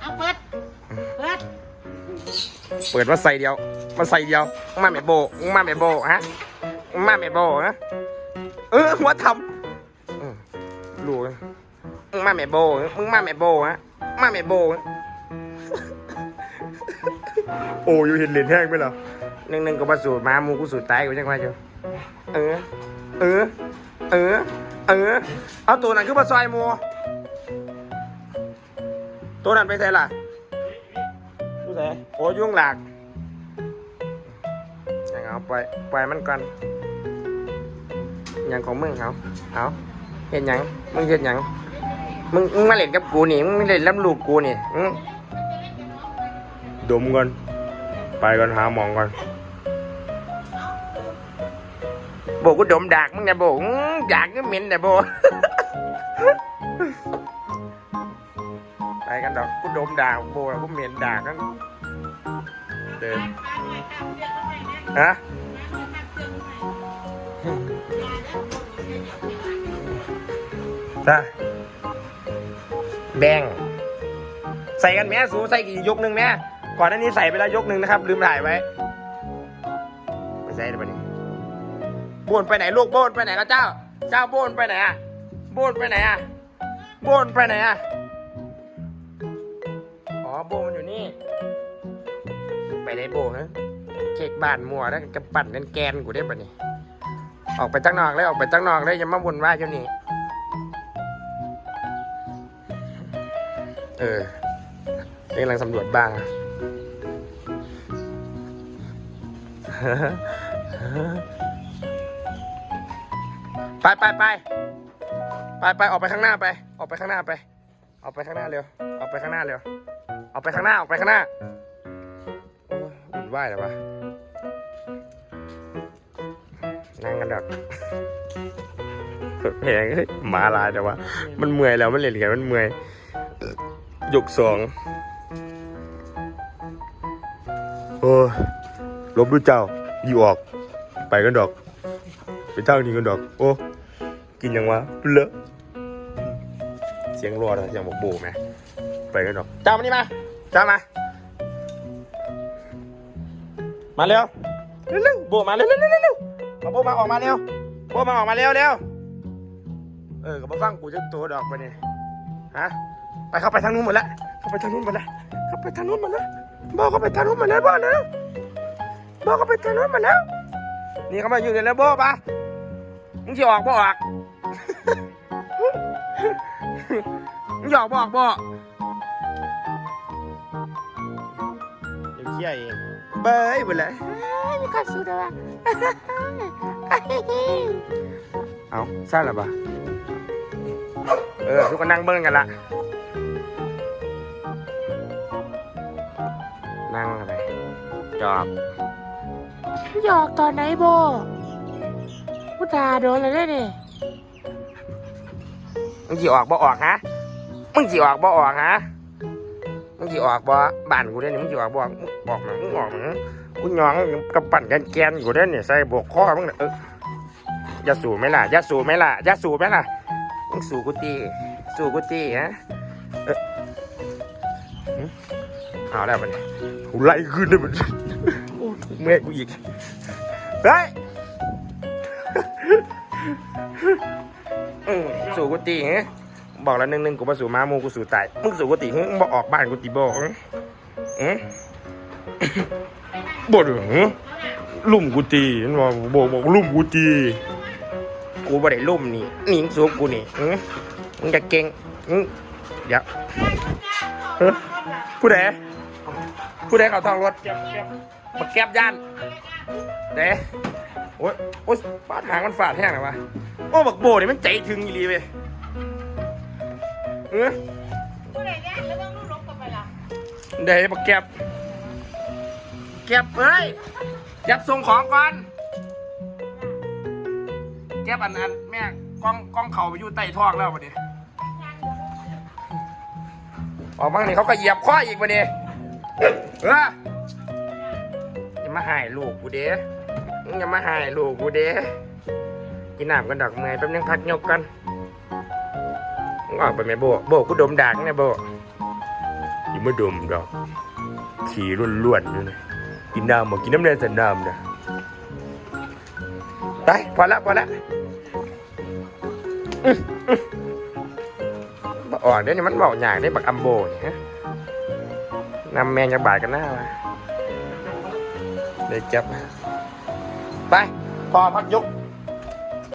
เอาเปิด เปิด เปิดมาใส่เดียวมาใส่เดียวมึงมาแม่โบมึงมาแม่โบฮะมึงมาแม่โบฮะ เออหัวทำอืมรู้มึงมาแม่โบ มึงมาแม่โบฮะ มาแม่โบฮะโอ้ยเห็นเหรียญแห้งไหมล่ะหนึ่งหนึ่งก็มาสูตรมามูกูสูตรตายกูยังไงจ้ะเออ เออ เออ เออ เอาตัวนั้นขึ้นมาซอยมู ตัวนั้นไปใส่ล่ะดูสิโอ้ยยุ่งหลากอย่างเอาปล่อยปล่อยมันก่อนอย่างของมึงเขาเอาเห็นหยังมึงเห็นหยังมึงมึงมาเล่นกับกูนี่มึงไม่เล่นล้ำลูกกูนี่อืมดมก่อนไปก่อนหาหมองก่อนโบกูดมดากมึงนะโบอื้อดากก็เหม็นนะโบ กันดอกกูดมดากโบแล้วกูเหม็นดากกันเดินฮะจ้าแบ่งใส่กันแม่สูใส่กี่ยกหนึ่งแม่ก่อนหน้านี้ใส่ไปแล้วยกหนึ่งนะครับ ลืมถ่ายไว้ไม่ใส่ได้ปะนี่โบนไปไหนลูกโบนไปไหนก็เจ้า เจ้าโบนไปไหนอะโบนไปไหนอะโบนไปไหนอะอ๋อ โบมันอยู่นี่ ไปได้โบฮะเค้กบ้านมัวแล้วกระปั่นกันแกนกูได้ปะนี่ออกไปตั้งนอกเลยออกไปตั้งนอกเลยอย่ามาบ่นว่าเจ้านี่เออนี่กำลังสำรวจบ้างไปไปไปไปไปออกไปข้างหน้าไป ออกไปข้างหน้าไป ออกไปข้างหน้าเร็ว ออกไปข้างหน้าเร็ว ออกไปข้างหน้าออกไปข้างหน้าโอ้ยวุ่นวายเลยวะนั่งกันดอกแพงเฮ้ยหมาลายแต่ว่า มันเมื่อยแล้วมันเหล่นกันมันเมื่อยยกสองโอ้ยลบดูเจ้าอยู่ออก ไปกันดอก ไปทางนี้กันดอก โอ้กินยังวะเลอะเสียงรัวนะเสียงบอกโบไหมไปกันเนาะจ้ามานี่มา จ้ามา มาเร็วเร็วๆโบมาเร็วเร็วเร็วเร็วมาโบมาออกมาเร็วโบมาออกมาเร็วเร็วเออกับมาฟังกูจะตัวดอกไปนี่ฮะไปเข้าไปทางนู้นหมดแล้วเข้าไปทางนู้นหมดแล้วเข้าไปทางนู้นหมดแล้วโบเข้าไปทางนู้นหมดแล้วโบนะโบเข้าไปทางนู้นหมดแล้ว นี่เขามาอยู่ในแล้วโบปะมึงจะออกบ่ออกมึงหยอกบอกบอกเเชี่ยเองเบยหมดเลยมีความสุขด้วยเอาซาหรอปะเออทุกคนนั่งเบิ้งกันละนั่งอะไรจอบหยอกตอนไหนโบพูดาโดนอะไรได้เนี่ยมึงจีออกบ่ออกฮะมึงจีออกบ่ออกฮะมึ งจีออกบ่บ้านกูได้นี่มึงจีออกบ่ออกมึงบอกมามึงออกมากูยองกระปั่นกันแกนกูได้เนี่ยใส่บวกข้อมึงเออย่าสูบไหมล่ะย่าสูบไหมล่ะย่าสูบไหมล่ะมึงสูบกูตีสูบกูตีฮะเออหึเอาแล้วมันกูไล่ขึ้นได้มันโอ้ยเมื่อกูอีกเฮ้ยสู่กุฏิฮะ บอกแล้วหนึ่งหนึ่งกูมาสู่ม้ามูกูสู่ตายมึงสู่กุฏิมึงบอกออกบ้านกูตีบอกฮะอืมบ่เด้อลุ่มกูตีมันบอกบอกบอกลุ่มกูตีกูบ่ได้ลุ่มนี่นี่มึงสู่กูนี่อืมึงจะเก่งอืมเดี๋ยวเฮ้ยผู้ใดผู้ใดเขาทองรถมาแก็บย่านเด้โอ้ยโอ้ยปาดหางมันฝาดแห้งเลยวะโอ้บักโบนี่มันใจถึงอีหลีเว้ย เออผู้ใดแย่แล้วต้องรูดลบกันไปล่ะเดี๋ยวบักแก็บ เก็บเอ้ยเก็บส่งของก่อน เก็บอันนั้นแม่กล้องกล้องเขาไปอยู่ใต้ท้องแล้ววันนี้ออกมาเนี่เขาก็เหยียบข้ออีกวันนี้เอออย่ามาหายลูกกูเด้มึงอย่ามาหายลูกกูเด้กินน้ำกันดอกเมยแป๊บนึงพักยกกันมึ งออกไปไหมโบโบกูดมด่างเนี่ยโบอย่ามาดมดอกขี่ล้วนๆอยู่นะกินน้ำบ่กินน้ำแดงแต่น้ำนะไปพอละพอละอื้ออื้อบ่ออกเดี๋ยวนี้มันบอกอย่างได้บักอัมโบนี่ฮะนำแมงจากบาดกันหน้าวะเดี๋ยจับไปพอพักยก